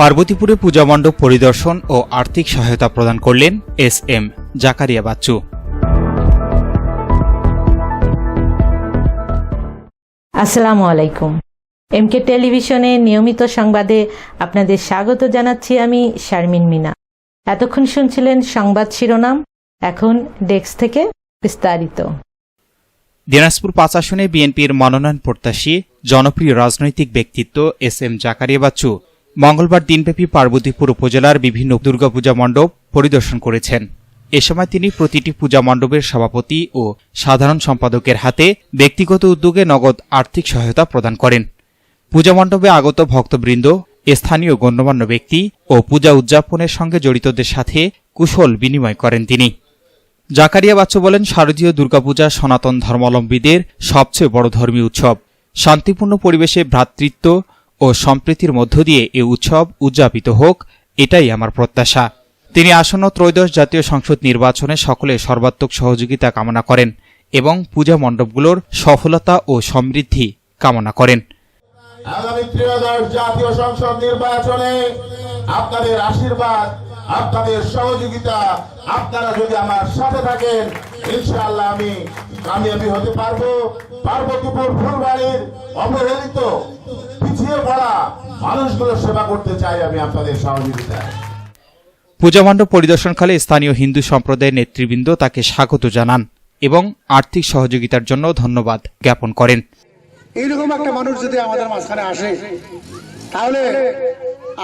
পার্বতীপুরে পূজা মণ্ডপ পরিদর্শন ও আর্থিক সহায়তা প্রদান করলেন এস এম জাকারিয়া বাচ্চু। আসসালামু আলাইকুম। এমকে টেলিভিশনে নিয়মিত সংবাদে আপনাদের স্বাগত জানাচ্ছি আমি শারমিন মিনা। এতক্ষণ শুনছিলেন সংবাদ শিরোনাম এখন ডেস্ক থেকে বিস্তারিত। দিনাজপুর পাঁচ আসনে বিএনপির মনোনয়ন প্রত্যাশী জনপ্রিয় রাজনৈতিক ব্যক্তিত্ব এস এম জাকারিয়া বাচ্চু। মঙ্গলবার দিনব্যাপী পার্বতীপুর উপজেলার বিভিন্ন দুর্গাপূজা মণ্ডপ পরিদর্শন করেছেন। এ সময় তিনি প্রতিটি পূজা মণ্ডপের সভাপতি ও সাধারণ সম্পাদকের হাতে ব্যক্তিগত উদ্যোগে নগদ আর্থিক সহায়তা প্রদান করেন। পূজা মণ্ডপে আগত ভক্তবৃন্দ স্থানীয় গণ্যমান্য ব্যক্তি ও পূজা উদযাপনের সঙ্গে জড়িতদের সাথে কুশল বিনিময় করেন তিনি। জাকারিয়া বাচ্চু বলেন, শারদীয় দুর্গাপূজা সনাতন ধর্মাবলম্বীদের সবচেয়ে বড় ধর্মীয় উৎসব। শান্তিপূর্ণ পরিবেশে ভ্রাতৃত্ব ও সম্প্রীতির মধ্য দিয়ে এ উৎসব উদযাপিত হোক, এটাই আমার প্রত্যাশা। তিনি আসন্ন ত্রয়োদশ জাতীয় সংসদ নির্বাচনে সকলে সর্বাত্মক সহযোগিতা কামনা করেন এবং পূজা মণ্ডপগুলোর সফলতা ও সমৃদ্ধি কামনা করেন। আগামী ত্রয়োদশ জাতীয় সংসদ নির্বাচনে আপনাদের আশীর্বাদ, আপনাদের সহযোগিতা, আপনারা যদি আমার সাথে থাকেন, ইনশাআল্লাহ আমি কামিয়াবি হতে পারব। পার্বতীপুর ফুলবাড়ির অবহেলিত পিছিয়ে পড়া মানুষগুলোর সেবা করতে চাই আমি আপনাদের সহযোগিতায়। পূজা মণ্ডপ পরিদর্শনকালে স্থানীয় হিন্দু সম্প্রদায়ের নেতৃবৃন্দ তাকে স্বাগত জানান এবং আর্থিক সহযোগিতার জন্য ধন্যবাদ জ্ঞাপন করেন। এইরকম একটা মানুষ যদি আমাদের মাঝখানে আসে তাহলে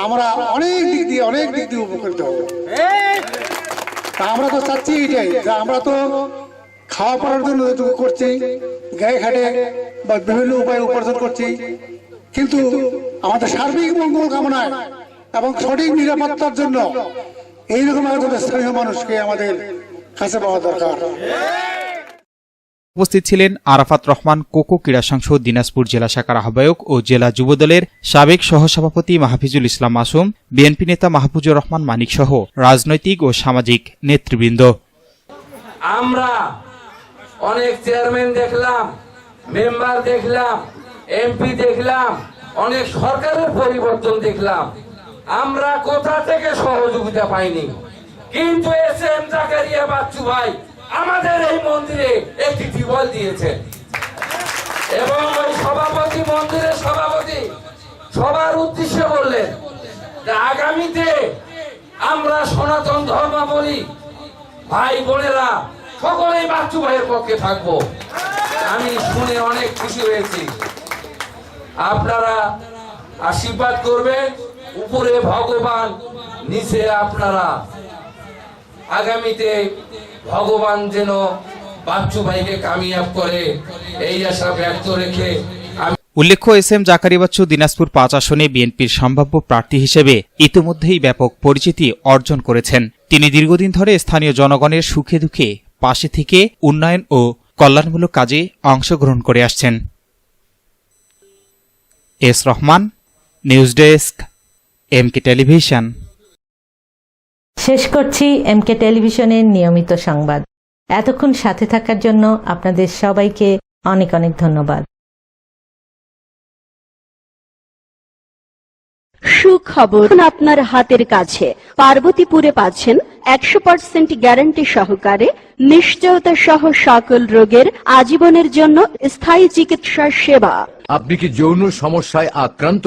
আমরা অনেক দিক দিয়ে অনেক দিক দিয়ে উপকৃত হব। আমরা তো চাচ্ছি এটাই যে আমরা তো খাওয়া পড়ার জন্য যেটুকু করছি গায়ে ঘাটে বা বিভিন্ন উপায়ে উপার্জন করছি কিন্তু আমাদের সার্বিক মঙ্গল কামনায় এবং সঠিক নিরাপত্তার জন্য এইরকম একজন স্থানীয় মানুষকে আমাদের কাছে পাওয়া দরকার। উপস্থিত ছিলেন আরাফাত রহমান কোকো ক্রীড়া সংসদ দিনাজপুর জেলা শাখার আহ্বায়ক ও জেলা যুবদলের সাবেক সহসভাপতি মাহফিজুল ইসলাম মাসুম বিএনপি নেতা মাহফুজুর রহমান মানিক সহ রাজনৈতিক ও সামাজিক নেতৃবৃন্দ। আমরা অনেক চেয়ারম্যান দেখলাম মেম্বার দেখলাম এমপি দেখলাম, অনেক সরকারের পরিবর্তন দেখলাম। আমরা কোথা থেকে সহযোগিতা পাইনি। কিন্তু এস এম জাকারিয়া বাচ্চু ভাই আমাদের এই মন্দিরে একটি টিবল দিয়েছে। এবং ওই সভাপতি, মন্দিরের সভাপতি সবার উদ্দেশ্যে বললেন আগামীতে আমরা সনাতন ধর্মাবলী ভাই বোনেরা সকলেই বাচ্চু ভাইয়ের পক্ষে থাকব। আমি শুনে অনেক খুশি হয়েছি। আপনারা আশীর্বাদ করবেন, উপরে ভগবান, নিচে আপনারা। আগামীতে ভগবান যেন বাচ্চু ভাইকে কামিয়াব করে, এই আশা ব্যক্ত রেখে উল্লেখ্য, এস এম জাকারি বাচ্চু, দিনাজপুর পাঁচ আসনে বিএনপির সম্ভাব্য প্রার্থী হিসেবে ইতিমধ্যেই ব্যাপক পরিচিতি অর্জন করেছেন। তিনি দীর্ঘদিন ধরে স্থানীয় জনগণের সুখে দুঃখে পাশে থেকে উন্নয়ন ও কল্যাণমূলক কাজে অংশগ্রহণ করে আসছেন। S Rahman news desk MK television. শেষ করছি এমকে টেলিভিশনের নিয়মিত সংবাদ। এতক্ষণ সাথে থাকার জন্য আপনাদের সবাইকে অনেক অনেক ধন্যবাদ। সুখবর আপনার হাতের কাছে। পার্বতীপুরে পাচ্ছেন একশো পার্সেন্ট গ্যারান্টি সহকারে নিশ্চয়তা সহ সকল রোগের আজীবনের জন্য স্থায়ী চিকিৎসা সেবা। আপনি কি যৌন সমস্যায় আক্রান্ত?